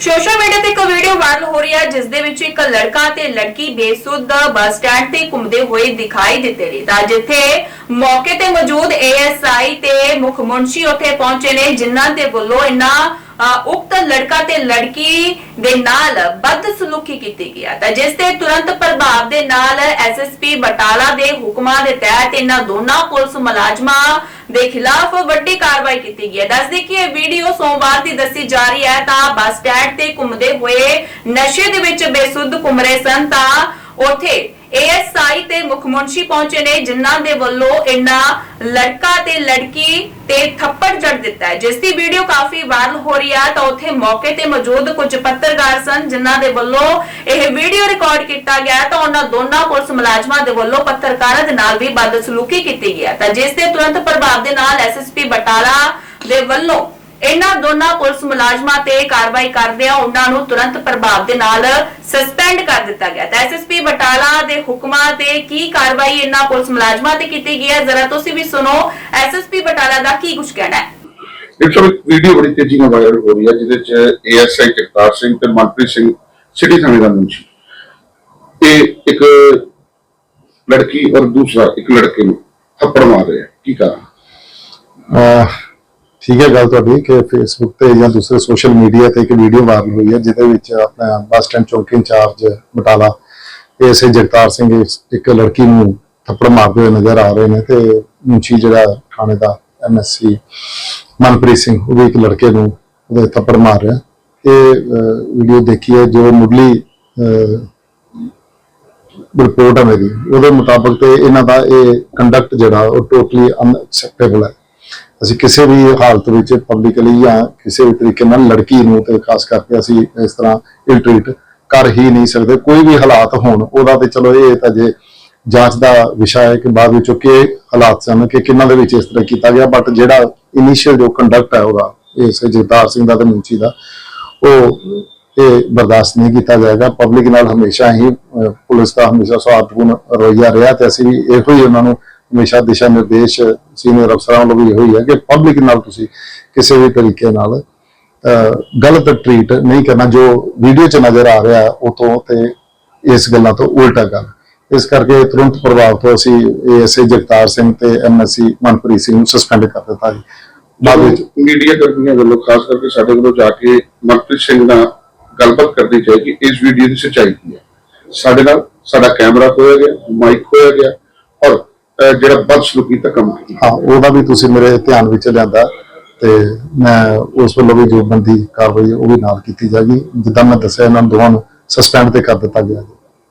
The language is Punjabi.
ਸੋਸ਼ਲ ਮੀਡੀਆ ਤੇ ਇੱਕ ਵੀਡੀਓ ਵਾਇਰਲ ਹੋ ਰਹੀ ਹੈ, ਜਿਸ ਦੇ ਵਿੱਚ ਇੱਕ ਲੜਕਾ ਤੇ ਲੜਕੀ ਬੇਸੁੱਧ ਬੱਸ ਸਟੈਂਡ ਤੇ ਘੁੰਮਦੇ ਹੋਏ ਦਿਖਾਈ ਦਿੱਤੇ ਨੇ। ਤਾਂ ਜਿੱਥੇ ਮੌਕੇ ਤੇ ਮੌਜੂਦ ਏਐਸਆਈ ਤੇ ਮੁੱਖ ਮੁਨਸ਼ੀ ਉੱਥੇ ਪਹੁੰਚੇ ਨੇ, ਜਿਨ੍ਹਾਂ ਦੇ ਵੱਲੋਂ ਇਹਨਾਂ ਉਕਤ ਲੜਕਾ ਤੇ ਲੜਕੀ ਦੇ ਨਾਲ ਬਦਸਲੂਕੀ ਕੀਤੀ ਗਈ ਤਾਂ ਜਿਸ ਦੇ ਤੁਰੰਤ ਪ੍ਰਭਾਵ ਦੇ ਨਾਲ ਐਸਐਸਪੀ ਬਟਾਲਾ ਦੇ ਹੁਕਮਾਂ ਦੇ ਤਹਿਤ ਇਹਨਾਂ ਦੋਨਾਂ ਪੁਲਿਸ ਮੁਲਾਜ਼ਮਾਂ ਦੇ ਖਿਲਾਫ ਵੱਡੀ ਕਾਰਵਾਈ ਕੀਤੀ ਗਈ ਹੈ। ਦੱਸਦੀ ਕਿ ਇਹ ਵੀਡੀਓ ਸੋਮਵਾਰ ਦੀ ਦੱਸੀ ਜਾ ਰਹੀ ਹੈ, ਤਾਂ ਬੱਸ ਸਟੈਂਡ ਤੇ ਘੁੰਮਦੇ ਹੋਏ ਨਸ਼ੇ ਦੇ ਵਿੱਚ ਬੇਸੁੱਧ ਘੁੰਮ ਰਹੇ ਸਨ, ਤਾਂ ਉੱਥੇ ਏਐਸਆਈ ਤੇ ਮੁੱਖ ਮੁਨਸ਼ੀ ਪਹੁੰਚੇ ਨੇ, ਜਿਨ੍ਹਾਂ ਦੇ ਵੱਲੋਂ ਇਹਨਾਂ ਲੜਕਾ ਤੇ ਲੜਕੀ ਤੇ ਥੱਪੜ ਜੜ ਦਿੱਤਾ ਹੈ। ਜਿਸ ਦੀ ਵੀਡੀਓ ਕਾਫੀ ਵਾਇਰਲ ਹੋ ਰਹੀ ਹੈ ਤਾਂ ਉੱਥੇ ਮੌਕੇ ਤੇ ਮੌਜੂਦ ਕੁਝ ਪੱਤਰਕਾਰ ਸਨ, ਜਿਨ੍ਹਾਂ ਦੇ ਵੱਲੋਂ ਇਹ ਵੀਡੀਓ ਰਿਕਾਰਡ ਕੀਤਾ ਗਿਆ ਤਾਂ ਉਹਨਾਂ ਦੋਨਾਂ ਪੁਲਿਸ ਮੁਲਾਜ਼ਮਾਂ ਦੇ ਵੱਲੋਂ ਪੱਤਰਕਾਰਾਂ ਦੇ ਨਾਲ ਵੀ ਬਦਸਲੂਕੀ ਕੀਤੀ ਗਈ ਹੈ। ਤਾਂ ਜਿਸ ਦੇ ਤੁਰੰਤ ਪ੍ਰਭਾਵ ਦੇ ਨਾਲ ਐਸਐਸਪੀ ਬਟਾਲਾ ਦੇ ਵੱਲੋਂ ਇਹਨਾਂ ਦੋਨਾਂ ਪੁਲਿਸ ਮੁਲਾਜ਼ਮਾਂ ਤੇ ਕਾਰਵਾਈ ਕਰਦਿਆਂ ਉਹਨਾਂ ਨੂੰ ਤੁਰੰਤ ਪ੍ਰਭਾਵ ਦੇ ਨਾਲ ਸਸਪੈਂਡ ਕਰ ਦਿੱਤਾ ਗਿਆ ਤਾਂ ਐਸਐਸਪੀ ਬਟਾਲਾ ਦੇ ਹੁਕਮਾਂ ਤੇ ਕੀ ਕਾਰਵਾਈ ਇਹਨਾਂ ਪੁਲਿਸ ਮੁਲਾਜ਼ਮਾਂ ਤੇ ਕੀਤੀ ਗਈ ਹੈ? ਜ਼ਰਾ ਤੁਸੀਂ ਵੀ ਸੁਣੋ ਐਸਐਸਪੀ ਬਟਾਲਾ ਦਾ ਕੀ ਕੁਝ ਕਹਿਣਾ ਹੈ? ਇੱਕ ਸਮੇਂ ਵੀਡੀਓ ਬੜੀ ਤੇਜ਼ੀ ਨਾਲ ਵਾਇਰਲ ਹੋ ਰਹੀ ਹੈ ਜਿਹਦੇ ਚ ਏਐਸਆਈ ਜਗਤਾਰ ਸਿੰਘ ਤੇ ਮਨਪ੍ਰੀਤ ਸਿੰਘ ਸਿਟੀ ਥਾਣੇ ਦਾ ਮੁੰਸ਼ੀ ਇਹ ਇੱਕ ਲੜਕੀ ਔਰ ਦੂਸਰਾ ਇੱਕ ਲੜਕੇ ਨੂੰ ਥੱਪੜ ਮਾਰ ਰਿਹਾ ਕੀ ਕਰਾਂ ਅਹ ਠੀਕ ਹੈ ਗੱਲ ਤੁਹਾਡੀ ਕਿ ਫੇਸਬੁੱਕ ਤੇ ਜਾਂ ਦੂਸਰੇ ਸੋਸ਼ਲ ਮੀਡੀਆ ਤੇ ਇੱਕ ਵੀਡੀਓ ਵਾਇਰਲ ਹੋਈ ਹੈ, ਜਿਹਦੇ ਵਿੱਚ ਆਪਣਾ ਬੱਸ ਸਟੈਂਡ ਚੌਕੀ ਇੰਚਾਰਜ ਬਟਾਲਾ ਐਸੇ ਜਗਤਾਰ ਸਿੰਘ, ਇੱਕ ਲੜਕੀ ਨੂੰ ਥੱਪੜ ਮਾਰਦੇ ਹੋਏ ਨਜ਼ਰ ਆ ਰਹੇ ਨੇ ਤੇ ਮੁੰਚੀ ਜਿਹੜਾ ਥਾਣੇ ਦਾ ਐਮਐਸਸੀ ਮਨਪ੍ਰੀਤ ਸਿੰਘ, ਉਹ ਵੀ ਇੱਕ ਲੜਕੇ ਨੂੰ ਉਹਦੇ ਥੱਪੜ ਮਾਰ ਰਿਹਾ। ਇਹ ਵੀਡੀਓ ਦੇਖੀ ਹੈ, ਜੋ ਮੁੱਢਲੀ ਰਿਪੋਰਟ ਹੈ ਮੇਰੀ। ਉਹਦੇ ਮੁਤਾਬਕ ਤੇ ਇਹਨਾਂ ਦਾ ਇਹ ਕੰਡਕਟ ਜਿਹੜਾ ਉਹ ਟੋਟਲੀ ਅਨਐਕਸੈਪਟੇਬਲ ਹੈ। ਅਸੀਂ ਕਿਸੇ ਵੀ ਹਾਲਤ ਵਿੱਚ ਪਬਲਿਕਲੀ ਜਾਂ ਕਿਸੇ ਵੀ ਤਰੀਕੇ ਨਾਲ ਲੜਕੀ ਨੂੰ ਤੇ ਖਾਸ ਕਰਕੇ ਅਸੀਂ ਇਸ ਤਰ੍ਹਾਂ ਇਲ ਟ੍ਰੀਟ ਕਰ ਹੀ ਨਹੀਂ ਸਕਦੇ। ਕੋਈ ਵੀ ਹਾਲਾਤ ਹੋਣ, ਉਹਦਾ ਤੇ ਚਲੋ ਇਹ ਤਾਂ ਜੇ ਜਾਂਚ ਦਾ ਵਿਸ਼ਾ ਹੈ ਕਿ ਬਾਅਦ ਵਿੱਚੋਂ ਕਿ ਹਾਲਾਤ ਸਨ, ਕਿ ਕਿੰਨਾਂ ਦੇ ਵਿੱਚ ਇਸ ਤਰ੍ਹਾਂ ਕੀਤਾ ਗਿਆ ਬਟ ਜਿਹੜਾ ਇਨੀਸ਼ੀਅਲ ਜੋ ਕੰਡਕਟ ਹੈ ਉਹਦਾ ਇਸ ਜਗਤਾਰ ਸਿੰਘ ਦਾ ਤੇ ਮੁੰਚੀ ਦਾ, ਉਹ ਇਹ ਬਰਦਾਸ਼ਤ ਨਹੀਂ ਕੀਤਾ ਜਾਏਗਾ। ਪਬਲਿਕ ਨਾਲ ਹਮੇਸ਼ਾ ਹੀ ਪੁਲਿਸ ਦਾ ਹਮੇਸ਼ਾ ਸਵਾਰਥਪੂਰਨ ਰਵੱਈਆ ਰਿਹਾ ਤੇ ਅਸੀਂ ਵੀ ਇਹੋ ਹੀ ਉਹਨਾਂ ਨੂੰ ਹਮੇਸ਼ਾ ਦਿਸ਼ਾ ਨਿਰਦੇਸ਼ ਸੀਨੀਅਰ ਅਫਸਰਾਂ ਵੱਲੋਂ ਵੀ ਇਹੋ ਹੀ ਹੈ ਕਿ ਪਬਲਿਕ ਨਾਲ ਤੁਸੀਂ ਕਿਸੇ ਵੀ ਤਰੀਕੇ ਨਾਲ ਗਲਤ ਟਰੀਟ ਨਹੀਂ ਕਰਨਾ, ਜੋ ਵੀਡੀਓ 'ਚ ਨਜ਼ਰ ਆ ਰਿਹਾ ਉਹ ਤੋਂ ਤੇ ਇਸ ਗੱਲਾਂ ਤੋਂ ਉਲਟਾ ਗੱਲ ਇਸ ਕਰਕੇ ਤੁਰੰਤ ਪ੍ਰਭਾਵ ਤੋਂ ਅਸੀਂ ਏਐਸਏ ਜਗਤਾਰ ਸਿੰਘ ਤੇ ਐਮਐਸਸੀ ਮਨਪ੍ਰੀਤ ਸਿੰਘ ਨੂੰ ਸਸਪੈਂਡ ਕਰ ਦਿੱਤਾ ਜੀ। ਬਾਅਦ ਵਿੱਚ ਮੀਡੀਆ ਕਰਮੀਆਂ ਵੱਲੋਂ ਖਾਸ ਕਰਕੇ ਸਾਡੇ ਵੱਲੋਂ ਜਾ ਕੇ ਮਨਪ੍ਰੀਤ ਸਿੰਘ ਨਾਲ ਗੱਲਬਾਤ ਕਰਨੀ ਚਾਹੀਦੀ, ਇਸ ਵੀਡੀਓ ਦੀ ਸੱਚਾਈ ਕੀ ਹੈ? ਸਾਡੇ ਨਾਲ ਸਾਡਾ ਕੈਮਰਾ ਖੋਇਆ ਗਿਆ ਮਾਈਕ ਖੋਇਆ ਗਿਆ ਔਰ ਜਿਹੜਾ ਬਦਸਲੂਕੀ ਦਾ ਕੰਮ ਕੀਤਾ। ਹਾਂ, ਉਹਦਾ ਵੀ ਤੁਸੀਂ ਮੇਰੇ ਧਿਆਨ ਵਿੱਚ ਲਿਆਂਦਾ ਤੇ ਮੈਂ ਉਸ ਵੱਲੋਂ ਵੀ ਜੋ ਬੰਦੀ ਕਾਰਵਾਈ ਉਹ ਵੀ ਨਾਲ ਕੀਤੀ ਜਾਏਗੀ। ਜਿੱਦਾਂ ਮੈਂ ਦੱਸਿਆ, ਇਹਨਾਂ ਦੋਵਾਂ ਨੂੰ ਸਸਪੈਂਡ ਤੇ ਕਰ ਦਿੱਤਾ ਗਿਆ